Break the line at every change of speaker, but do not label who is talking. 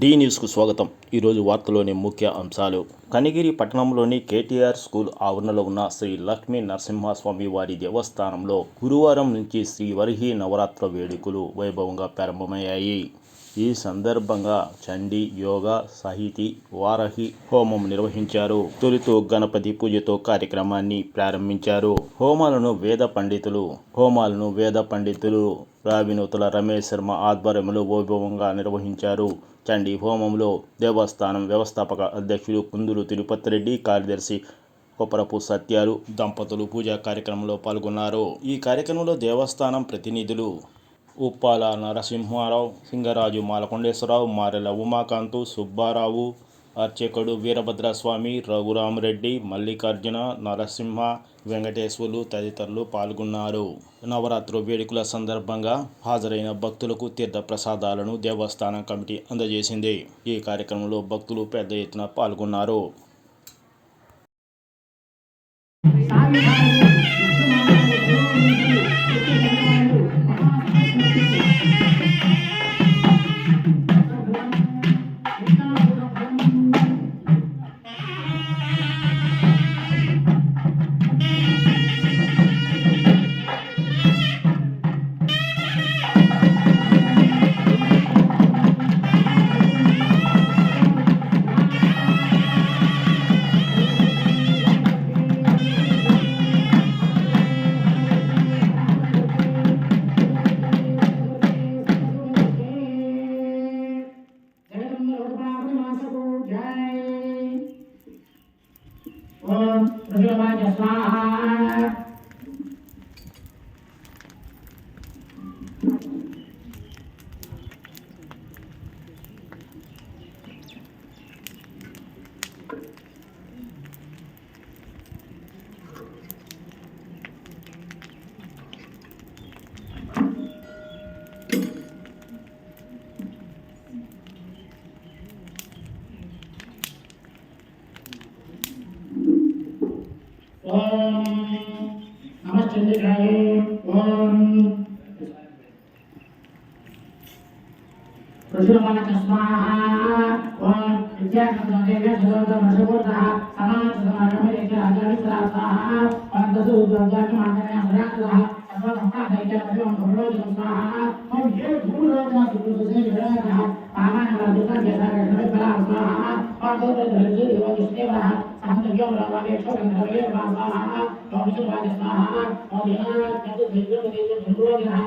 D న్యూస్కు స్వాగతం. ఈరోజు వార్తలోని ముఖ్య అంశాలు. కనిగిరి పట్టణంలోని కేటీఆర్ స్కూల్ ఆవరణలో ఉన్న శ్రీ లక్ష్మీ నరసింహస్వామి వారి దేవస్థానంలో గురువారం నుంచి శ్రీ వరిహి నవరాత్ర వేడుకలు వైభవంగా ప్రారంభమయ్యాయి. ఈ సందర్భంగా చండీ యోగా సాహితీ వారహి హోమం నిర్వహించారు. తొలితో గణపతి పూజతో కార్యక్రమాన్ని ప్రారంభించారు. హోమాలను వేద పండితులు హోమాలను వేద పండితులు రావినూతుల రమేష్ శర్మ ఆధ్వర్యంలో వైభవంగా నిర్వహించారు. చండీ హోమంలో దేవస్థానం వ్యవస్థాపక అధ్యక్షులు కుందులు తిరుపతి రెడ్డి కార్యదర్శి కొప్పరపు సత్యాలు దంపతులు పూజా కార్యక్రమంలో పాల్గొన్నారు. ఈ కార్యక్రమంలో దేవస్థానం ప్రతినిధులు ఉప్పాల నరసింహారావు సింగరాజు మాలకొండేశ్వరరావు మారెల ఉమాకాంతు సుబ్బారావు అర్చకుడు వీరభద్రస్వామి రఘురామరెడ్డి మల్లికార్జున నరసింహ వెంకటేశ్వర్లు తదితరులు పాల్గొన్నారు. నవరాత్రి వేడుకల సందర్భంగా హాజరైన భక్తులకు తీర్థ ప్రసాదాలను దేవస్థానం కమిటీ అందజేసింది. ఈ కార్యక్రమంలో భక్తులు పెద్ద ఎత్తున పాల్గొన్నారు.
Thank you. ఓం స్వాహ. ఓం నమశ్చంద్రాయ ఓం ప్రజలవాజ స్వాహ ఓం స్వాహ యథాగణమే ఫలా స్వాహ ఓం దోదధర్జి యోగిష్టేవః సహనవ్యం రామేశ్వ గంధర్వే స్వాహ ఓం విష్ణువాద స్వాహ ఓం వినాయక చతుర్భుజ దేవ ధృవోజనః